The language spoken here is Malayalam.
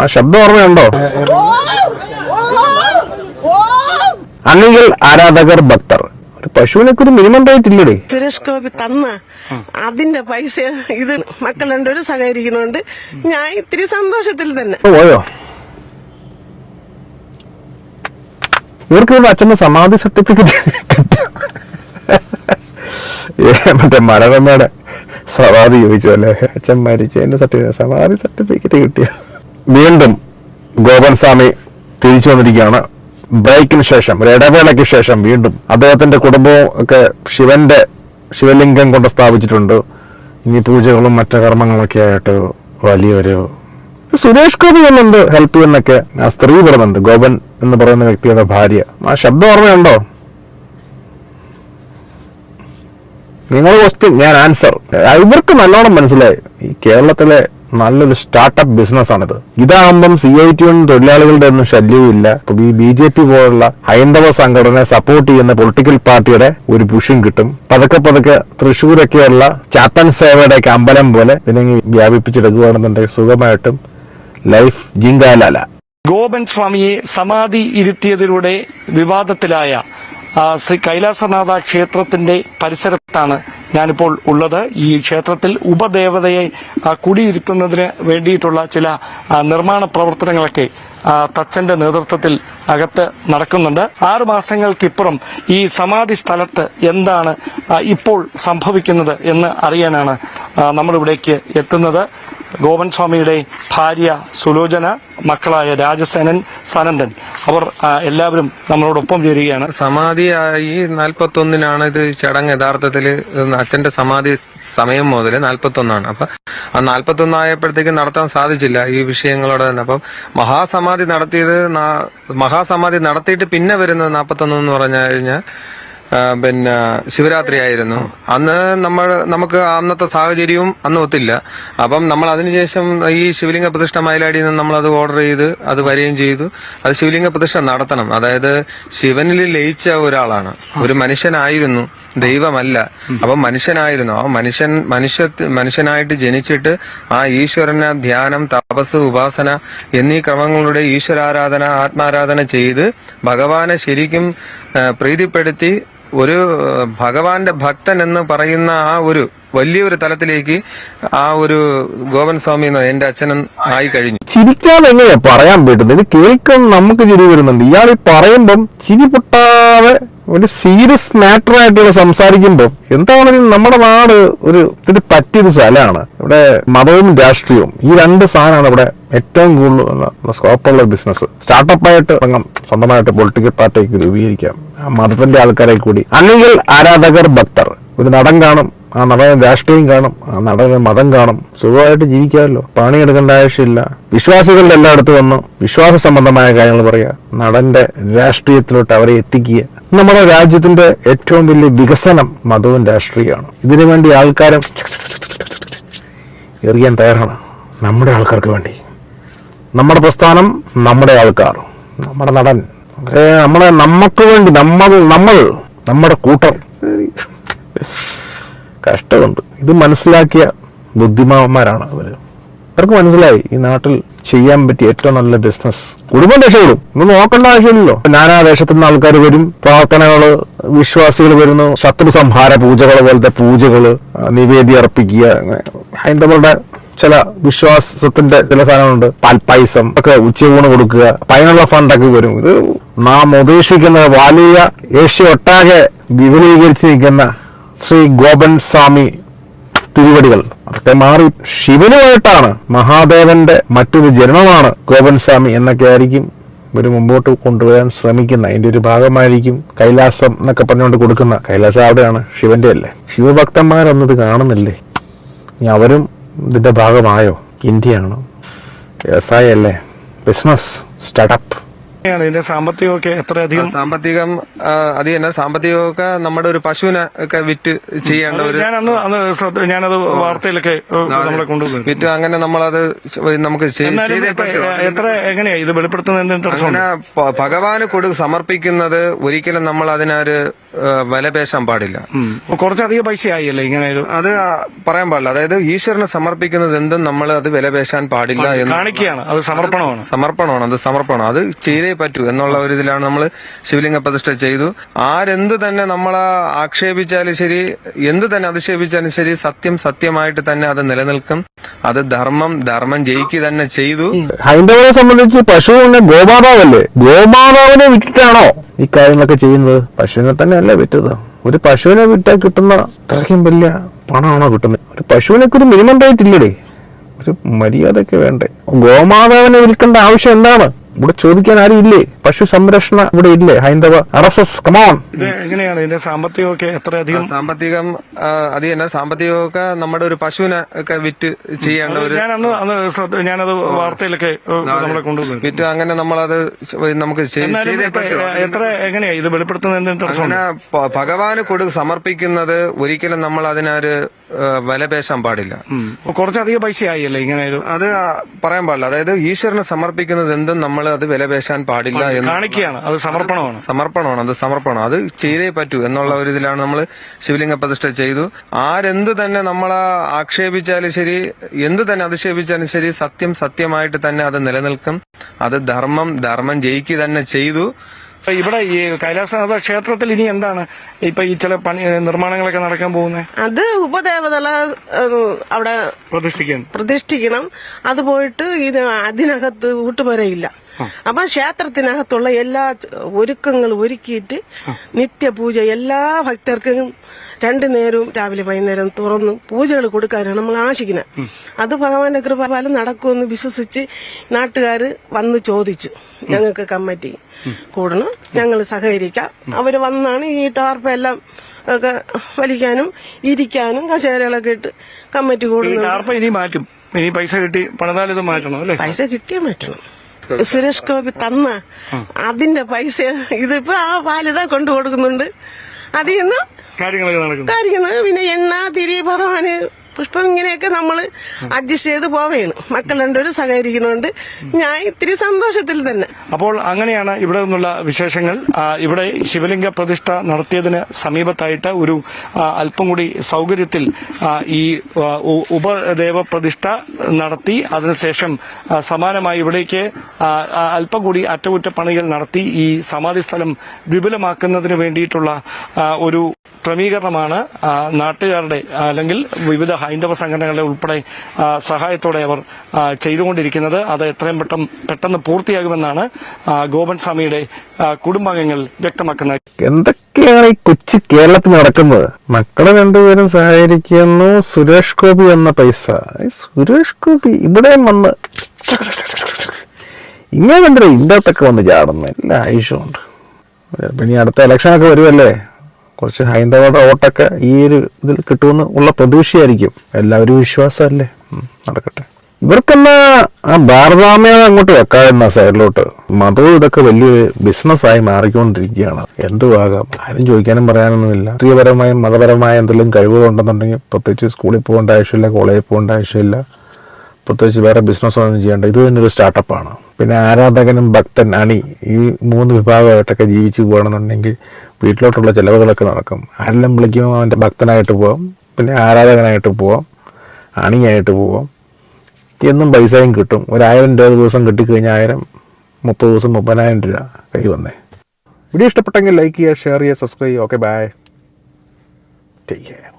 ആ ശബ്ദം ഓർമ്മയുണ്ടോ? അല്ലെങ്കിൽ ആരാധകർ ഭക്തർ. ഒരു പശുവിനൊക്കെ ഒരു മിനിമം റേറ്റ് ഇല്ലടേ. സുരേഷ് ഗോപി തന്ന അതിന്റെ പൈസ ഇത് മക്കൾ രണ്ടുപേരും സഹകരിക്കണോണ്ട് ഞാൻ ഇത്തിരി സന്തോഷത്തിൽ തന്നെ. പോയോ? ഇവർക്ക് ഇവിടെ അച്ഛന്റെ സമാധി സർട്ടിഫിക്കറ്റ് മറ്റേ മരതമ്മയുടെ സമാധി ചോദിച്ചു അല്ലേ? അച്ഛൻ മരിച്ചതിന്റെ സർട്ടിഫിക്കറ്റ് സമാധി സർട്ടിഫിക്കറ്റ് കിട്ടിയ? വീണ്ടും ഗോപൻ സ്വാമി തിരിച്ചു വന്നിരിക്കുകയാണ്. ബ്രേക്കിന് ശേഷം ഒരു ഇടവേളയ്ക്ക് ശേഷം വീണ്ടും അദ്ദേഹത്തിന്റെ കുടുംബവും ഒക്കെ ശിവന്റെ ശിവലിംഗം കൊണ്ട് സ്ഥാപിച്ചിട്ടുണ്ട്. ഇനി പൂജകളും മറ്റു കർമ്മങ്ങളൊക്കെ ആയിട്ട് വലിയൊരു സുരേഷ് ഗോപി വന്നുണ്ട് ഹെൽപ്പ് ചെയ്യുന്നൊക്കെ ആ സ്ത്രീ പറയുന്നുണ്ട് ഗോപൻ എന്ന് പറയുന്ന വ്യക്തിയുടെ ഭാര്യ. ആ ശബ്ദം ഓർമ്മയുണ്ടോ? നിങ്ങൾ ക്വസ്റ്റ്യൻ ഞാൻ ആൻസർ ഇവർക്ക് നല്ലോണം മനസ്സിലായി. ഈ കേരളത്തിലെ നല്ലൊരു സ്റ്റാർട്ടപ്പ് ബിസിനസ് ആണിത്. ഇതാകുമ്പം സി ഐ ടി തൊഴിലാളികളുടെ ഒന്നും ശല്യവും ഇല്ല. ഇപ്പൊ ഈ ബി ജെ പി പോലുള്ള ഹൈന്ദവ സംഘടനയെ സപ്പോർട്ട് ചെയ്യുന്ന പൊളിറ്റിക്കൽ പാർട്ടിയുടെ ഒരു പുഷും കിട്ടും. പതുക്കെ പതുക്കെ തൃശ്ശൂരൊക്കെയുള്ള ചാത്തൻ സേവയുടെ അമ്പലം പോലെ ഇതിനെ വ്യാപിപ്പിച്ചെടുക്കുകയാണെന്നുണ്ടെങ്കിൽ സുഖമായിട്ടും ലൈഫ് ജിങ്കാലാല. ഗോപൻ സ്വാമിയെ സമാധി ഇരുത്തിയതിലൂടെ വിവാദത്തിലായ ശ്രീ കൈലാസനാഥ ക്ഷേത്രത്തിന്റെ പരിസരത്താണ് ഞാനിപ്പോൾ ഉള്ളത്. ഈ ക്ഷേത്രത്തിൽ ഉപദേവതയെ കുടിയിരുത്തുന്നതിന് വേണ്ടിയിട്ടുള്ള ചില നിർമ്മാണ പ്രവർത്തനങ്ങളൊക്കെ തച്ചന്റെ നേതൃത്വത്തിൽ അകത്ത് നടക്കുന്നുണ്ട്. ആറ് മാസങ്ങൾക്കിപ്പുറം ഈ സമാധി സ്ഥലത്ത് എന്താണ് ഇപ്പോൾ സംഭവിക്കുന്നത് എന്ന് അറിയാനാണ് നമ്മളിവിടേക്ക് എത്തുന്നത്. ഗോപൻ സ്വാമിയുടെ ഭാര്യ സുലോചന മക്കളായ രാജസേനൻ സനന്ദൻ. അവർ എല്ലാവരും നമ്മളോടൊപ്പം ചേരുകയാണ്. സമാധിയായി നാൽപ്പത്തി ഒന്നിനാണ് ഇത് ചടങ്ങ് യഥാർത്ഥത്തിൽ അച്ഛന്റെ സമാധി സമയം മുതൽ നാൽപ്പത്തി ഒന്നാണ് അപ്പൊ ആ നാൽപ്പത്തി ഒന്നായപ്പോഴത്തേക്ക് നടത്താൻ സാധിച്ചില്ല ഈ വിഷയങ്ങളോടെ തന്നെ. അപ്പം മഹാസമാധി നടത്തിയത് മഹാസമാധി നടത്തിയിട്ട് പിന്നെ വരുന്നത് നാൽപ്പത്തി ഒന്ന് എന്ന് പറഞ്ഞു കഴിഞ്ഞാൽ പിന്നെ ശിവരാത്രി ആയിരുന്നു. അന്ന് നമ്മൾ നമുക്ക് അന്നത്തെ സാഹചര്യവും അന്ന് ഒത്തില്ല. അപ്പം നമ്മൾ അതിനുശേഷം ഈ ശിവലിംഗ പ്രതിഷ്ഠ മയിലാടിയിൽ നിന്ന് നമ്മൾ അത് ഓർഡർ ചെയ്ത് അത് വരികയും ചെയ്തു. അത് ശിവലിംഗ പ്രതിഷ്ഠ നടത്തണം. അതായത് ശിവനിൽ ലയിച്ച ഒരാളാണ്. ഒരു മനുഷ്യനായിരുന്നു. ദൈവമല്ല. അപ്പം മനുഷ്യനായിരുന്നു. ആ മനുഷ്യൻ മനുഷ്യ മനുഷ്യനായിട്ട് ജനിച്ചിട്ട് ആ ഈശ്വരനെ ധ്യാനം തപസ് ഉപാസന എന്നീ ക്രമങ്ങളുടെ ഈശ്വരാരാധന ആത്മാരാധന ചെയ്ത് ഭഗവാനെ ശരിക്കും പ്രീതിപ്പെടുത്തി ഒരു ഭഗവാന്റെ ഭക്തൻ എന്ന് പറയുന്ന ആ ഒരു വലിയൊരു തലത്തിലേക്ക് ആ ഒരു ഗോപൻ സ്വാമി എന്ന എന്റെ അച്ഛനും ആയി കഴിഞ്ഞു. ചിരിക്കാൻ എങ്ങനെയാ പറയാൻ പറ്റുന്നത്? ഇത് കേൾക്കാൻ നമുക്ക് ചിരി വരുന്നുണ്ട്. ഇയാൾ ഈ പറയുമ്പം ചിരി പൊട്ടാതെ ഒരു സീരിയസ് മാറ്റർ ആയിട്ടുള്ള സംസാരിക്കുമ്പോൾ എന്താണെങ്കിലും നമ്മുടെ നാട് ഒരു ഇതിന് പറ്റിയൊരു സ്ഥലമാണ്. ഇവിടെ മതവും രാഷ്ട്രീയവും. ഈ രണ്ട് സാധനമാണ് ഇവിടെ ഏറ്റവും കൂടുതൽ സ്കോപ്പുള്ള ബിസിനസ് സ്റ്റാർട്ടപ്പായിട്ട് ഇറങ്ങാം. സ്വന്തമായിട്ട് പൊളിറ്റിക്കൽ പാർട്ടിക്ക് രൂപീകരിക്കാം. മതത്തിന്റെ ആൾക്കാരെ കൂടി. അല്ലെങ്കിൽ ആരാധകർ ഭക്തർ. ഒരു നടൻ കാണും. ആ നടന് രാഷ്ട്രീയം കാണും. ആ നടന് മതം കാണും. സുഖമായിട്ട് ജീവിക്കാമല്ലോ. പണിയെടുക്കേണ്ട ആവശ്യമില്ല. വിശ്വാസികളുടെ എല്ലായിടത്തും വന്ന്. വിശ്വാസ സംബന്ധമായ കാര്യങ്ങൾ പറയുക നടന്റെ രാഷ്ട്രീയത്തിലോട്ട് അവരെ എത്തിക്കുക. നമ്മുടെ രാജ്യത്തിന്റെ ഏറ്റവും വലിയ വികസനം മതവും രാഷ്ട്രീയമാണ്. ഇതിനു വേണ്ടി ആൾക്കാരും എറിയാൻ തയ്യാറാണ്. നമ്മുടെ ആൾക്കാർക്ക് വേണ്ടി. നമ്മുടെ പ്രസ്ഥാനം നമ്മുടെ ആൾക്കാർ. നമ്മുടെ നടൻ. നമ്മളെ നമുക്ക് വേണ്ടി നമ്മൾ നമ്മൾ നമ്മുടെ കൂട്ടർ. കഷ്ടമുണ്ട്. ഇത് മനസ്സിലാക്കിയ ബുദ്ധിമാന്മാരാണ് അവർ. അവർക്ക് മനസ്സിലായി ഈ നാട്ടിൽ ചെയ്യാൻ പറ്റിയ ഏറ്റവും നല്ല ബിസിനസ് കുടുംബം രക്ഷപ്പെടും. ഇന്ന് നോക്കേണ്ട ആവശ്യമില്ലല്ലോ. നാനാ ദേശത്തു നിന്ന് ആൾക്കാർ വരും. പ്രാർത്ഥനകൾ വിശ്വാസികൾ വരുന്നു. ശത്രു സംഹാര പൂജകൾ പോലത്തെ പൂജകൾ നിവേദി അർപ്പിക്കുക ഹൈന്ദവരുടെ ചില വിശ്വാസത്തിന്റെ ചില സാധനങ്ങളുണ്ട്. പാൽപ്പായസം ഒക്കെ ഉച്ചയൂണ് കൊടുക്കുക. പൈനുള്ള ഫണ്ടൊക്കെ വരും. ഇത് നാം ഉദ്ദേശിക്കുന്ന വലിയ ഏഷ്യ ഒട്ടാകെ വിപുലീകരിച്ച് നിൽക്കുന്ന ശ്രീ ഗോപൻ സ്വാമി തിരുവടികൾ. അതൊക്കെ മാറി ശിവനുമായിട്ടാണ്. മഹാദേവന്റെ മറ്റൊരു ജന്മമാണ് ഗോപൻ സ്വാമി എന്നൊക്കെ ആയിരിക്കും ഇവർ മുമ്പോട്ട് കൊണ്ടുവരാൻ ശ്രമിക്കുന്ന. അതിന്റെ ഒരു ഭാഗമായിരിക്കും കൈലാസം എന്നൊക്കെ പറഞ്ഞുകൊണ്ട് കൊടുക്കുന്ന. കൈലാസം അവിടെയാണ് ശിവന്റെ അല്ലേ? ശിവഭക്തന്മാരൊന്നും ഇത് കാണുന്നില്ലേ? ഇനി അവരും ഇതിന്റെ ഭാഗമായോ? ഇന്ത്യയാണോ? വ്യവസായമല്ലേ? ബിസിനസ് സ്റ്റാർട്ടപ്പ് ഇതിന്റെ സാമ്പത്തികമൊക്കെ എത്രയധികം? സാമ്പത്തികം അത് തന്നെ. സാമ്പത്തികമൊക്കെ നമ്മുടെ ഒരു പശുവിനെ ഒക്കെ വിറ്റ് ചെയ്യേണ്ട ഒരു ഞാനന്ന് ഞാനത് വാർത്തയിലൊക്കെ നമ്മളെ കൊണ്ടുപോയി വിറ്റ്. അങ്ങനെ നമ്മളത് നമുക്ക് എത്ര എങ്ങനെയാ ഇത് വെളിപ്പെടുത്തുന്ന ഭഗവാന് കൊടു സമർപ്പിക്കുന്നത് ഒരിക്കലും നമ്മൾ അതിനൊരു വില പേശാൻ പാടില്ല. കുറച്ചധികം പൈസ ആയില്ലേ ഇങ്ങനെ അത് പറയാൻ പാടില്ല. അതായത് ഈശ്വരന് സമർപ്പിക്കുന്നത് എന്തും നമ്മൾ അത് വില പേശാൻ പാടില്ല എന്ന് കാണിക്കുകയാണ്. അത് സമർപ്പണമാണ്. സമർപ്പണമാണ്. അത് സമർപ്പണം. അത് ചെയ്തേ പറ്റൂ എന്നുള്ള ഒരു ഇതിലാണ് നമ്മൾ ശിവലിംഗ പ്രതിഷ്ഠ ചെയ്തു. ആരെന്ത് തന്നെ നമ്മളെ ആക്ഷേപിച്ചാലും ശരി എന്ത് തന്നെ അധിക്ഷേപിച്ചാലും ശരി സത്യം സത്യമായിട്ട് തന്നെ അത് നിലനിൽക്കും. അത് ധർമ്മം ധർമ്മം ജയിക്കുക തന്നെ ചെയ്തു. ഹൈന്ദവരെ സംബന്ധിച്ച് പശുവിനെ ഗോമാതാവല്ലേ? ഗോമാതാവിനെ വിറ്റിട്ടാണോ ഈ കാര്യങ്ങളൊക്കെ ചെയ്യുന്നത്. പശുവിനെ തന്നെയല്ലേ വിറ്റത്? ഒരു പശുവിനെ വിറ്റാൽ കിട്ടുന്ന അത്രയ്ക്കും വലിയ പണമാണോ കിട്ടുന്നത്? ഒരു പശുവിനൊക്കെ ഒരു മിനിമം റേറ്റ് ഇല്ലടേ. ഒരു മര്യാദയൊക്കെ വേണ്ടേ. ഗോമാതാവിനെ വിൽക്കേണ്ട ആവശ്യം എന്താണ്? ഇവിടെ ചോദിക്കാൻ ആരും ഇല്ലേ? പശു സംരക്ഷണ ഇവിടെ ഇല്ലേ? ഹൈന്ദവ ആർ എസ് എസ് കമോൺ എങ്ങനെയാണ് ഇതിന്റെ സാമ്പത്തികമൊക്കെ എത്രയധികം? സാമ്പത്തികം അത് തന്നെ സാമ്പത്തികമൊക്കെ നമ്മുടെ ഒരു പശുവിനെ ഒക്കെ വിറ്റ് ചെയ്യേണ്ട ഒരു ഞാനത് വാർത്തയിലൊക്കെ നമ്മളെ കൊണ്ടുവന്നു. വിറ്റ് അങ്ങനെ നമ്മളത് നമുക്ക് എത്ര എങ്ങനെയാ? ഇത് വെളിപ്പെടുത്തുന്നത് ഭഗവാന് കൊടു സമർപ്പിക്കുന്നത് ഒരിക്കലും നമ്മൾ അതിനൊരു വില പേശാൻ പാടില്ല. കുറച്ചധികം പൈസ ആയില്ലേ ഇങ്ങനെ അത് പറയാൻ പാടില്ല. അതായത് ഈശ്വരന് സമർപ്പിക്കുന്നത് എന്തും നമ്മൾ അത് വില പേശാൻ പാടില്ല എന്ന് കാണിക്കുകയാണ്. അത് സമർപ്പണമാണ്. സമർപ്പണമാണ്. അത് സമർപ്പണം. അത് ചെയ്തേ പറ്റൂ എന്നുള്ള ഒരു ഇതിലാണ് നമ്മൾ ശിവലിംഗ പ്രതിഷ്ഠ ചെയ്തു. ആരെന്ത് തന്നെ നമ്മളെ ആക്ഷേപിച്ചാലും ശരി എന്ത് തന്നെ അധിക്ഷേപിച്ചാലും ശരി സത്യം സത്യമായിട്ട് തന്നെ അത് നിലനിൽക്കും. അത് ധർമ്മം ധർമ്മം ജയിക്കുക തന്നെ ചെയ്തു. ഇവിടെ ഈ കൈലാസനാഥ ക്ഷേത്രത്തിൽ ഇനി എന്താണ്? ഇപ്പൊ ഈ ചില പണി നിർമ്മാണങ്ങളൊക്കെ നടക്കാൻ പോകുന്നത് അത് ഉപദേവതല അവിടെ പ്രതിഷ്ഠിക്കണം പ്രതിഷ്ഠിക്കണം. അത് പോയിട്ട് ഇത് അതിനകത്ത് ഊട്ടുപുരയില്ല. അപ്പൊ ക്ഷേത്രത്തിനകത്തുള്ള എല്ലാ ഒരുക്കങ്ങളും ഒരുക്കിയിട്ട് നിത്യപൂജ എല്ലാ ഭക്തർക്കും രണ്ടു നേരവും രാവിലെ വൈകുന്നേരം തുറന്ന് പൂജകൾ കൊടുക്കാനാണ് നമ്മൾ ആശിക്കുന്നത്. അത് ഭഗവാന്റെ കൃപഫലം നടക്കുമെന്ന് വിശ്വസിച്ച് നാട്ടുകാർ വന്ന് ചോദിച്ചു. ഞങ്ങൾക്ക് കമ്മിറ്റി കൂടണം ഞങ്ങൾ സഹകരിക്കാം. അവർ വന്നാണ് ഈ ടാർപ്പെല്ലാം ഒക്കെ വലിക്കാനും ഇരിക്കാനും കസേരകളൊക്കെ ഇട്ട് കമ്മിറ്റി കൂടുന്നത്. കൂടുന്നു ടാർപ്പ ഇനി മാറ്റും. ഇനി പൈസ കിട്ടി പണിതാൽ ഇത് മാറ്റണം അല്ലേ? പൈസ കിട്ടിയേ പറ്റണം സുരേഷ് ഗോപി തന്ന അതിന്റെ പൈസ ഇതിപ്പോ ആ പാലിത കൊണ്ടു കൊടുക്കുന്നുണ്ട്. അതിന്ന് നിന്ന് കാര്യങ്ങൾ പിന്നെ എണ്ണ തിരി ഭഗവാന് പുഷ്പം ഇങ്ങനെയൊക്കെ നമ്മൾ അഡ്ജസ്റ്റ് ചെയ്ത് പോവേണ് മക്കൾ രണ്ടുപേരും സഹകരിക്കണോണ്ട് ഞാൻ ഇത്തിരി സന്തോഷത്തിൽ തന്നെ. അപ്പോൾ അങ്ങനെയാണ് ഇവിടെ നിന്നുള്ള വിശേഷങ്ങൾ. ഇവിടെ ശിവലിംഗ പ്രതിഷ്ഠ നടത്തിയതിന് സമീപത്തായിട്ട് ഒരു അല്പം കൂടി സൗകര്യത്തിൽ ഈ ഉപദേവ പ്രതിഷ്ഠ നടത്തി അതിനുശേഷം സമാനമായി ഇവിടേക്ക് അല്പം കൂടി അറ്റകുറ്റപ്പണികൾ നടത്തി ഈ സമാധി സ്ഥലം വിപുലമാക്കുന്നതിന് വേണ്ടിയിട്ടുള്ള ഒരു ക്രമീകരണമാണ്. നാട്ടുകാരുടെ അല്ലെങ്കിൽ വിവിധ ഹൈന്ദവ സംഘടനകളുടെ ഉൾപ്പെടെ സഹായത്തോടെ അവർ ചെയ്തുകൊണ്ടിരിക്കുന്നത്. അത് എത്രയും പെട്ടെന്ന് പെട്ടെന്ന് പൂർത്തിയാകുമെന്നാണ് ഗോപൻ സ്വാമിയുടെ കുടുംബാംഗങ്ങൾ വ്യക്തമാക്കുന്നത്. എന്തൊക്കെയാണ് ഈ കൊച്ചു കേരളത്തിൽ നടക്കുന്നത്? മക്കളെ രണ്ടുപേരും സഹകരിക്കുന്നു. സുരേഷ് ഗോപി എന്ന പൈസ. സുരേഷ് ഗോപി ഇവിടെയും വന്ന് ഇങ്ങനെ കണ്ടില്ല ഇന്ത്യത്തൊക്കെ വന്ന് ചാടുന്നു എല്ലാ ആയുഷമുണ്ട് പിന്നെ അടുത്ത ഇലക്ഷനൊക്കെ വരുമല്ലേ? കുറച്ച് ഹൈന്ദവയുടെ വോട്ടൊക്കെ ഈ ഒരു ഇതിൽ കിട്ടുമെന്ന് ഉള്ള പ്രതീക്ഷയായിരിക്കും. എല്ലാവരും വിശ്വാസമല്ലേ? നടക്കട്ടെ. ഇവർക്കെന്നാ ആ ഭാരതാമ്യ അങ്ങോട്ട് വെക്കാതിരുന്ന സൈഡിലോട്ട്? മതവും ഇതൊക്കെ വലിയൊരു ബിസിനസ്സായി മാറിക്കൊണ്ടിരിക്കുകയാണ്. എന്തുവാകാം ആരും ചോദിക്കാനും പറയാനൊന്നുമില്ല. രാഷ്ട്രീയപരമായും മതപരമായ എന്തെങ്കിലും കഴിവുകളുണ്ടെന്നുണ്ടെങ്കിൽ പ്രത്യേകിച്ച് സ്കൂളിൽ പോകേണ്ട ആവശ്യമില്ല കോളേജിൽ പോകേണ്ട ആവശ്യമില്ല. പ്രത്യേകിച്ച് വേറെ ബിസിനസ് ഒന്നും ചെയ്യേണ്ട. ഇത് തന്നെ ഒരു സ്റ്റാർട്ടപ്പാണ് പിന്നെ ആരാധകനും ഭക്തൻ അണി ഈ മൂന്ന് വിഭാഗമായിട്ടൊക്കെ ജീവിച്ചു പോകണമെന്നുണ്ടെങ്കിൽ വീട്ടിലോട്ടുള്ള ചിലവുകളൊക്കെ നടക്കും. ആരെല്ലാം വിളിക്കുമ്പോൾ അവന്റെ ഭക്തനായിട്ട് പോവാം. പിന്നെ ആരാധകനായിട്ട് പോവാം. അണിയായിട്ട് പോവാം. എന്നും പൈസയും കിട്ടും. ഒരായിരം രൂപ ദിവസം കിട്ടിക്കഴിഞ്ഞാൽ ആയിരം മുപ്പത് ദിവസം മുപ്പതിനായിരം രൂപ കൈ വന്നേ. വീഡിയോ ഇഷ്ടപ്പെട്ടെങ്കിൽ ലൈക്ക് ചെയ്യുക ഷെയർ ചെയ്യുക സബ്സ്ക്രൈബ് ചെയ്യുക. Okay bye take care